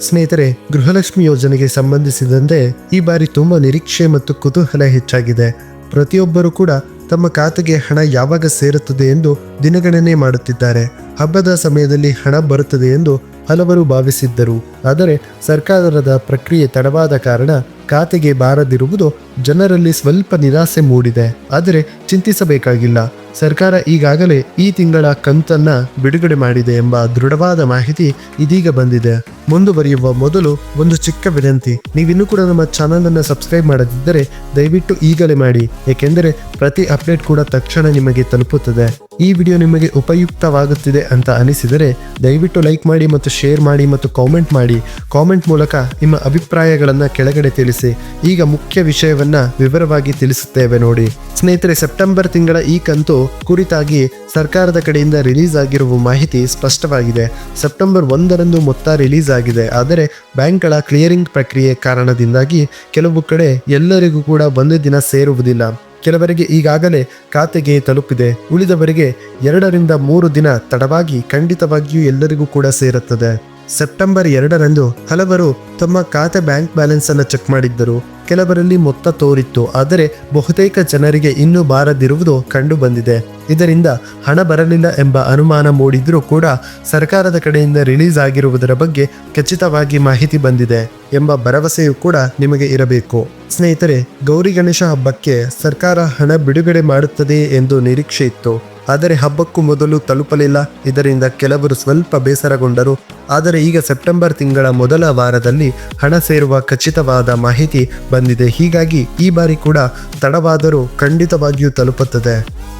ಸ್ನೇಹಿತರೆ, ಗೃಹಲಕ್ಷ್ಮಿ ಯೋಜನೆಗೆ ಸಂಬಂಧಿಸಿದಂತೆ ಈ ಬಾರಿ ತುಂಬಾ ನಿರೀಕ್ಷೆ ಮತ್ತು ಕುತೂಹಲ ಹೆಚ್ಚಾಗಿದೆ. ಪ್ರತಿಯೊಬ್ಬರು ಕೂಡ ತಮ್ಮ ಖಾತೆಗೆ ಹಣ ಯಾವಾಗ ಸೇರುತ್ತದೆ ಎಂದು ದಿನಗಣನೆ ಮಾಡುತ್ತಿದ್ದಾರೆ. ಹಬ್ಬದ ಸಮಯದಲ್ಲಿ ಹಣ ಬರುತ್ತದೆ ಎಂದು ಹಲವರು ಭಾವಿಸಿದ್ದರು. ಆದರೆ ಸರ್ಕಾರದ ಪ್ರಕ್ರಿಯೆ ತಡವಾದ ಕಾರಣ ಖಾತೆಗೆ ಬಾರದಿರುವುದು ಜನರಲ್ಲಿ ಸ್ವಲ್ಪ ನಿರಾಸೆ ಮೂಡಿದೆ. ಆದರೆ ಚಿಂತಿಸಬೇಕಾಗಿಲ್ಲ. ಸರ್ಕಾರ ಈಗಾಗಲೇ ಈ ತಿಂಗಳ ಕಂತನ್ನ ಬಿಡುಗಡೆ ಮಾಡಿದೆ ಎಂಬ ದೃಢವಾದ ಮಾಹಿತಿ ಇದೀಗ ಬಂದಿದೆ. ಮುಂದುವರಿಯುವ ಮೊದಲು ಒಂದು ಚಿಕ್ಕ ವಿನಂತಿ. ನೀವಿನ್ನೂ ಕೂಡ ನಮ್ಮ ಚಾನಲ್ ಅನ್ನು ಸಬ್ಸ್ಕ್ರೈಬ್ ಮಾಡದಿದ್ದರೆ ದಯವಿಟ್ಟು ಈಗಲೇ ಮಾಡಿ. ಏಕೆಂದರೆ ಪ್ರತಿ ಅಪ್ಡೇಟ್ ಕೂಡ ತಕ್ಷಣ ನಿಮಗೆ ತಲುಪುತ್ತದೆ. ಈ ವಿಡಿಯೋ ನಿಮಗೆ ಉಪಯುಕ್ತವಾಗುತ್ತಿದೆ ಅಂತ ಅನಿಸಿದರೆ ದಯವಿಟ್ಟು ಲೈಕ್ ಮಾಡಿ ಮತ್ತು ಶೇರ್ ಮಾಡಿ ಮತ್ತು ಕಾಮೆಂಟ್ ಮಾಡಿ. ಕಾಮೆಂಟ್ ಮೂಲಕ ನಿಮ್ಮ ಅಭಿಪ್ರಾಯಗಳನ್ನು ಕೆಳಗಡೆ ತಿಳಿಸಿ. ಈಗ ಮುಖ್ಯ ವಿಷಯವನ್ನ ವಿವರವಾಗಿ ತಿಳಿಸುತ್ತೇವೆ ನೋಡಿ. ಸ್ನೇಹಿತರೆ, ಸೆಪ್ಟೆಂಬರ್ ತಿಂಗಳ ಈ ಕಂತು ಕುರಿತಾಗಿ ಸರ್ಕಾರದ ಕಡೆಯಿಂದ ರಿಲೀಸ್ ಆಗಿರುವ ಮಾಹಿತಿ ಸ್ಪಷ್ಟವಾಗಿದೆ. ಸೆಪ್ಟೆಂಬರ್ ಒಂದರಂದು ಮೊತ್ತ ರಿಲೀಸ್ ಆಗಿದೆ. ಆದರೆ ಬ್ಯಾಂಕ್ಗಳ ಕ್ಲಿಯರಿಂಗ್ ಪ್ರಕ್ರಿಯೆ ಕಾರಣದಿಂದಾಗಿ ಕೆಲವು ಕಡೆ ಎಲ್ಲರಿಗೂ ಕೂಡ ಒಂದೇ ದಿನ ಸೇರುವುದಿಲ್ಲ. ಕೆಲವರಿಗೆ ಈಗಾಗಲೇ ಖಾತೆಗೆ ತಲುಪಿದೆ. ಉಳಿದವರಿಗೆ ಎರಡರಿಂದ ಮೂರು ದಿನ ತಡವಾಗಿ ಖಂಡಿತವಾಗಿಯೂ ಎಲ್ಲರಿಗೂ ಕೂಡ ಸೇರುತ್ತದೆ. ಸೆಪ್ಟೆಂಬರ್ ಎರಡರಂದು ಹಲವರು ತಮ್ಮ ಖಾತೆ ಬ್ಯಾಂಕ್ ಬ್ಯಾಲೆನ್ಸ್ ಅನ್ನು ಚೆಕ್ ಮಾಡಿದ್ದರು. ಕೆಲವರಲ್ಲಿ ಮೊತ್ತ ತೋರಿತ್ತು, ಆದರೆ ಬಹುತೇಕ ಜನರಿಗೆ ಇನ್ನೂ ಬಾರದಿರುವುದು ಕಂಡು ಬಂದಿದೆ ಇದರಿಂದ ಹಣ ಬರಲಿಲ್ಲ ಎಂಬ ಅನುಮಾನ ಮೂಡಿದ್ರೂ ಕೂಡ ಸರ್ಕಾರದ ಕಡೆಯಿಂದ ರಿಲೀಸ್ ಆಗಿರುವುದರ ಬಗ್ಗೆ ಖಚಿತವಾಗಿ ಮಾಹಿತಿ ಬಂದಿದೆ ಎಂಬ ಭರವಸೆಯೂ ಕೂಡ ನಿಮಗೆ ಇರಬೇಕು. ಸ್ನೇಹಿತರೆ, ಗೌರಿ ಗಣೇಶ ಹಬ್ಬಕ್ಕೆ ಸರ್ಕಾರ ಹಣ ಬಿಡುಗಡೆ ಮಾಡುತ್ತದೆ ಎಂದು ನಿರೀಕ್ಷೆ ಇತ್ತು. ಆದರೆ ಹಬ್ಬಕ್ಕೂ ಮೊದಲು ತಲುಪಲಿಲ್ಲ. ಇದರಿಂದ ಕೆಲವರು ಸ್ವಲ್ಪ ಬೇಸರಗೊಂಡರು. ಆದರೆ ಈಗ ಸೆಪ್ಟೆಂಬರ್ ತಿಂಗಳ ಮೊದಲ ವಾರದಲ್ಲಿ ಹಣ ಸೇರುವ ಖಚಿತವಾದ ಮಾಹಿತಿ ಬಂದಿದೆ. ಹೀಗಾಗಿ ಈ ಬಾರಿ ಕೂಡ ತಡವಾದರೂ ಖಂಡಿತವಾಗಿಯೂ ತಲುಪುತ್ತದೆ.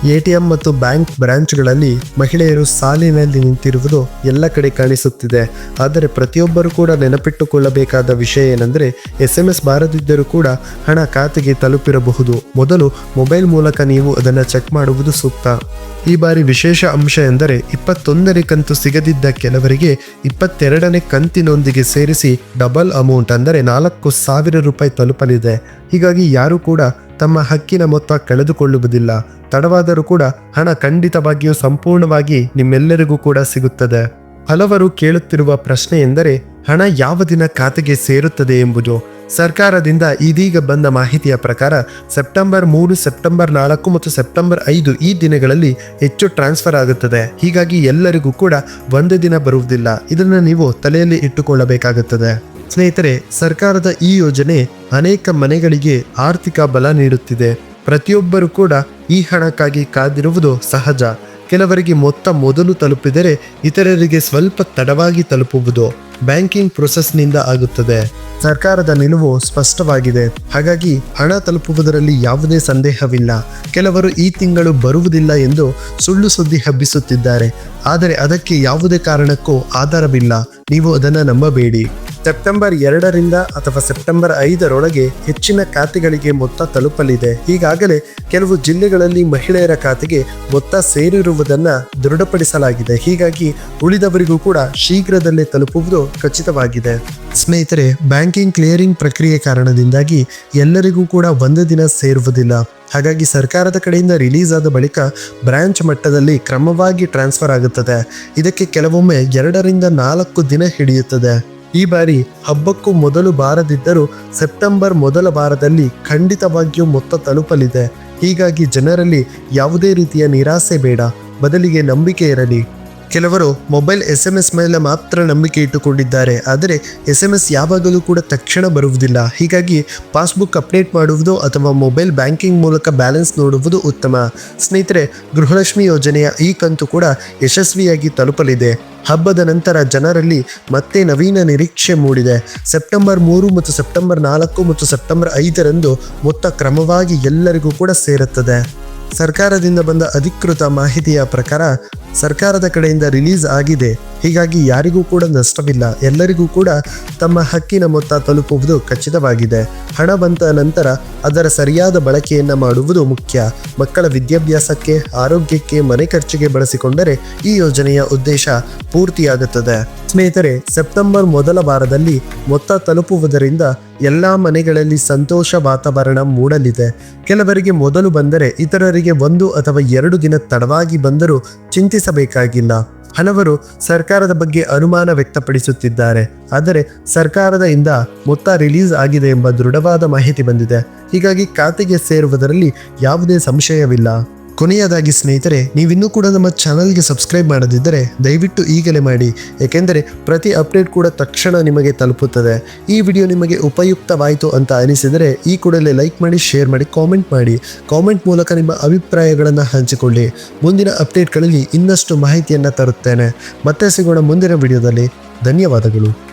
ಎಟಿಎಂ ಮತ್ತು ಬ್ಯಾಂಕ್ ಬ್ರಾಂಚ್ಗಳಲ್ಲಿ ಮಹಿಳೆಯರು ಸಾಲಿನಲ್ಲಿ ನಿಂತಿರುವುದು ಎಲ್ಲ ಕಡೆ ಕಾಣಿಸುತ್ತಿದೆ. ಆದರೆ ಪ್ರತಿಯೊಬ್ಬರು ಕೂಡ ನೆನಪಿಟ್ಟುಕೊಳ್ಳಬೇಕಾದ ವಿಷಯ ಏನೆಂದರೆ ಎಸ್ ಎಂ ಎಸ್ ಬಾರದಿದ್ದರೂ ಕೂಡ ಹಣ ಖಾತೆಗೆ ತಲುಪಿರಬಹುದು. ಮೊದಲು ಮೊಬೈಲ್ ಮೂಲಕ ನೀವು ಅದನ್ನು ಚೆಕ್ ಮಾಡುವುದು ಸೂಕ್ತ. ಈ ಬಾರಿ ವಿಶೇಷ ಅಂಶ ಎಂದರೆ ಇಪ್ಪತ್ತೊಂದನೇ ಕಂತು ಸಿಗದಿದ್ದ ಕೆಲವರಿಗೆ ಇಪ್ಪತ್ತೆರಡನೇ ಕಂತಿನೊಂದಿಗೆ ಸೇರಿಸಿ ಡಬಲ್ ಅಮೌಂಟ್ ಅಂದರೆ ನಾಲ್ಕು ಸಾವಿರ ರೂಪಾಯಿ ತಲುಪಲಿದೆ. ಹೀಗಾಗಿ ಯಾರೂ ಕೂಡ ತಮ್ಮ ಹಕ್ಕಿನ ಮೊತ್ತ ಕಳೆದುಕೊಳ್ಳುವುದಿಲ್ಲ. ತಡವಾದರೂ ಕೂಡ ಹಣ ಖಂಡಿತವಾಗಿಯೂ ಸಂಪೂರ್ಣವಾಗಿ ನಿಮ್ಮೆಲ್ಲರಿಗೂ ಕೂಡ ಸಿಗುತ್ತದೆ. ಹಲವರು ಕೇಳುತ್ತಿರುವ ಪ್ರಶ್ನೆ ಎಂದರೆ, ಹಣ ಯಾವ ದಿನ ಖಾತೆಗೆ ಸೇರುತ್ತದೆ ಎಂಬುದು? ಸರ್ಕಾರದಿಂದ ಇದೀಗ ಬಂದ ಮಾಹಿತಿಯ ಪ್ರಕಾರ ಸೆಪ್ಟೆಂಬರ್ ಮೂರು, ಸೆಪ್ಟೆಂಬರ್ ನಾಲ್ಕು ಮತ್ತು ಸೆಪ್ಟೆಂಬರ್ ಐದು ಈ ದಿನಗಳಲ್ಲಿ ಹೆಚ್ಚು ಟ್ರಾನ್ಸ್ಫರ್ ಆಗುತ್ತದೆ. ಹೀಗಾಗಿ ಎಲ್ಲರಿಗೂ ಕೂಡ ಒಂದೇ ದಿನ ಬರುವುದಿಲ್ಲ. ಇದನ್ನು ನೀವು ತಲೆಯಲ್ಲಿ ಇಟ್ಟುಕೊಳ್ಳಬೇಕಾಗುತ್ತದೆ. ಸ್ನೇಹಿತರೆ, ಸರ್ಕಾರದ ಈ ಯೋಜನೆ ಅನೇಕ ಮನೆಗಳಿಗೆ ಆರ್ಥಿಕ ಬಲ ನೀಡುತ್ತಿದೆ. ಪ್ರತಿಯೊಬ್ಬರೂ ಕೂಡ ಈ ಹಣಕ್ಕಾಗಿ ಕಾದಿರುವುದು ಸಹಜ. ಕೆಲವರಿಗೆ ಮೊತ್ತ ಮೊದಲು ತಲುಪಿದರೆ ಇತರರಿಗೆ ಸ್ವಲ್ಪ ತಡವಾಗಿ ತಲುಪುವುದು ಬ್ಯಾಂಕಿಂಗ್ ಪ್ರೊಸೆಸ್ನಿಂದ ಆಗುತ್ತದೆ. ಸರ್ಕಾರದ ನಿಲುವು ಸ್ಪಷ್ಟವಾಗಿದೆ. ಹಾಗಾಗಿ ಹಣ ತಲುಪುವುದರಲ್ಲಿ ಯಾವುದೇ ಸಂದೇಹವಿಲ್ಲ. ಕೆಲವರು ಈ ತಿಂಗಳು ಬರುವುದಿಲ್ಲ ಎಂದು ಸುಳ್ಳು ಸುದ್ದಿ ಹಬ್ಬಿಸುತ್ತಿದ್ದಾರೆ. ಆದರೆ ಅದಕ್ಕೆ ಯಾವುದೇ ಕಾರಣಕ್ಕೂ ಆಧಾರವಿಲ್ಲ. ನೀವು ಅದನ್ನು ನಂಬಬೇಡಿ. ಸೆಪ್ಟೆಂಬರ್ ಎರಡರಿಂದ ಅಥವಾ ಸೆಪ್ಟೆಂಬರ್ ಐದರೊಳಗೆ ಹೆಚ್ಚಿನ ಖಾತೆಗಳಿಗೆ ಮೊತ್ತ ತಲುಪಲಿದೆ. ಈಗಾಗಲೇ ಕೆಲವು ಜಿಲ್ಲೆಗಳಲ್ಲಿ ಮಹಿಳೆಯರ ಖಾತೆಗೆ ಮೊತ್ತ ಸೇರಿರುವುದನ್ನು ದೃಢಪಡಿಸಲಾಗಿದೆ. ಹೀಗಾಗಿ ಉಳಿದವರಿಗೂ ಕೂಡ ಶೀಘ್ರದಲ್ಲೇ ತಲುಪುವುದು ಖಚಿತವಾಗಿದೆ. ಸ್ನೇಹಿತರೆ, ಬ್ಯಾಂಕಿಂಗ್ ಕ್ಲಿಯರಿಂಗ್ ಪ್ರಕ್ರಿಯೆ ಕಾರಣದಿಂದಾಗಿ ಎಲ್ಲರಿಗೂ ಕೂಡ ಒಂದು ದಿನ ಸೇರುವುದಿಲ್ಲ. ಹಾಗಾಗಿ ಸರ್ಕಾರದ ಕಡೆಯಿಂದ ರಿಲೀಸ್ ಆದ ಬಳಿಕ ಬ್ರಾಂಚ್ ಮಟ್ಟದಲ್ಲಿ ಕ್ರಮವಾಗಿ ಟ್ರಾನ್ಸ್ಫರ್ ಆಗುತ್ತದೆ. ಇದಕ್ಕೆ ಕೆಲವೊಮ್ಮೆ ಎರಡರಿಂದ ನಾಲ್ಕು ದಿನ ಹಿಡಿಯುತ್ತದೆ. ಈ ಬಾರಿ ಹಬ್ಬಕ್ಕೂ ಮೊದಲು ಬಾರದಿದ್ದರೂ ಸೆಪ್ಟೆಂಬರ್ ಮೊದಲ ವಾರದಲ್ಲಿ ಖಂಡಿತವಾಗಿಯೂ ಮೊತ್ತ ತಲುಪಲಿದೆ. ಹೀಗಾಗಿ ಜನರಲ್ಲಿ ಯಾವುದೇ ರೀತಿಯ ನಿರಾಸೆ ಬೇಡ. ಬದಲಿಗೆ ನಂಬಿಕೆ ಇರಲಿ. ಕೆಲವರು ಮೊಬೈಲ್ ಎಸ್ ಎಂ ಎಸ್ ಮೇಲೆ ಮಾತ್ರ ನಂಬಿಕೆ ಇಟ್ಟುಕೊಂಡಿದ್ದಾರೆ. ಆದರೆ ಎಸ್ ಎಂ ಎಸ್ ಯಾವಾಗಲೂ ಕೂಡ ತಕ್ಷಣ ಬರುವುದಿಲ್ಲ. ಹೀಗಾಗಿ ಪಾಸ್ಬುಕ್ ಅಪ್ಡೇಟ್ ಮಾಡುವುದು ಅಥವಾ ಮೊಬೈಲ್ ಬ್ಯಾಂಕಿಂಗ್ ಮೂಲಕ ಬ್ಯಾಲೆನ್ಸ್ ನೋಡುವುದು ಉತ್ತಮ. ಸ್ನೇಹಿತರೆ, ಗೃಹಲಕ್ಷ್ಮಿ ಯೋಜನೆಯ ಈ ಕಂತು ಕೂಡ ಯಶಸ್ವಿಯಾಗಿ ತಲುಪಲಿದೆ. ಹಬ್ಬದ ನಂತರ ಜನರಲ್ಲಿ ಮತ್ತೆ ನವೀನ ನಿರೀಕ್ಷೆ ಮೂಡಿದೆ. ಸೆಪ್ಟೆಂಬರ್ ಮೂರು ಮತ್ತು ಸೆಪ್ಟೆಂಬರ್ ನಾಲ್ಕು ಮತ್ತು ಸೆಪ್ಟೆಂಬರ್ ಐದರಂದು ಮೊತ್ತ ಕ್ರಮವಾಗಿ ಎಲ್ಲರಿಗೂ ಕೂಡ ಸೇರುತ್ತದೆ. ಸರ್ಕಾರದಿಂದ ಬಂದ ಅಧಿಕೃತ ಮಾಹಿತಿಯ ಪ್ರಕಾರ ಸರ್ಕಾರದ ಕಡೆಯಿಂದ ರಿಲೀಸ್ ಆಗಿದೆ. ಹೀಗಾಗಿ ಯಾರಿಗೂ ಕೂಡ ನಷ್ಟವಿಲ್ಲ. ಎಲ್ಲರಿಗೂ ಕೂಡ ತಮ್ಮ ಹಕ್ಕಿನ ಮೊತ್ತ ತಲುಪುವುದು ಖಚಿತವಾಗಿದೆ. ಹಣ ಬಂದ ನಂತರ ಅದರ ಸರಿಯಾದ ಬಳಕೆಯನ್ನು ಮಾಡುವುದು ಮುಖ್ಯ. ಮಕ್ಕಳ ವಿದ್ಯಾಭ್ಯಾಸಕ್ಕೆ, ಆರೋಗ್ಯಕ್ಕೆ, ಮನೆ ಖರ್ಚಿಗೆ ಬಳಸಿಕೊಂಡರೆ ಈ ಯೋಜನೆಯ ಉದ್ದೇಶ ಪೂರ್ತಿಯಾಗುತ್ತದೆ. ಸ್ನೇಹಿತರೆ, ಸೆಪ್ಟೆಂಬರ್ ಮೊದಲ ವಾರದಲ್ಲಿ ಮೊತ್ತ ತಲುಪುವುದರಿಂದ ಎಲ್ಲ ಮನೆಗಳಲ್ಲಿ ಸಂತೋಷ ವಾತಾವರಣ ಮೂಡಲಿದೆ. ಕೆಲವರಿಗೆ ಮೊದಲು ಬಂದರೆ, ಇತರರಿಗೆ ಒಂದು ಅಥವಾ ಎರಡು ದಿನ ತಡವಾಗಿ ಬಂದರೂ ಚಿಂತಿಸಬೇಕಾಗಿಲ್ಲ ಹಲವರು ಸರ್ಕಾರದ ಬಗ್ಗೆ ಅನುಮಾನ ವ್ಯಕ್ತಪಡಿಸುತ್ತಿದ್ದಾರೆ. ಆದರೆ ಸರ್ಕಾರದಿಂದ ಮೊತ್ತ ರಿಲೀಸ್ ಆಗಿದೆ ಎಂಬ ದೃಢವಾದ ಮಾಹಿತಿ ಬಂದಿದೆ. ಹೀಗಾಗಿ ಖಾತೆಗೆ ಸೇರುವುದರಲ್ಲಿ ಯಾವುದೇ ಸಂಶಯವಿಲ್ಲ. ಕೊನೆಯದಾಗಿ ಸ್ನೇಹಿತರೆ, ನೀವಿನ್ನೂ ಕೂಡ ನಮ್ಮ ಚಾನಲ್ಗೆ ಸಬ್ಸ್ಕ್ರೈಬ್ ಮಾಡದಿದ್ದರೆ ದಯವಿಟ್ಟು ಈಗಲೇ ಮಾಡಿ. ಏಕೆಂದರೆ, ಪ್ರತಿ ಅಪ್ಡೇಟ್ ಕೂಡ ತಕ್ಷಣ ನಿಮಗೆ ತಲುಪುತ್ತದೆ. ಈ ವಿಡಿಯೋ ನಿಮಗೆ ಉಪಯುಕ್ತವಾಯಿತು ಅಂತ ಅನಿಸಿದರೆ, ಈ ಕೂಡಲೇ ಲೈಕ್ ಮಾಡಿ, ಶೇರ್ ಮಾಡಿ, ಕಾಮೆಂಟ್ ಮಾಡಿ. ಕಾಮೆಂಟ್ ಮೂಲಕ ನಿಮ್ಮ ಅಭಿಪ್ರಾಯಗಳನ್ನು ಹಂಚಿಕೊಳ್ಳಿ. ಮುಂದಿನ ಅಪ್ಡೇಟ್ಗಳಲ್ಲಿ ಇನ್ನಷ್ಟು ಮಾಹಿತಿಯನ್ನು ತರುತ್ತೇನೆ. ಮತ್ತೆ ಸಿಗೋಣ ಮುಂದಿನ ವಿಡಿಯೋದಲ್ಲಿ. ಧನ್ಯವಾದಗಳು.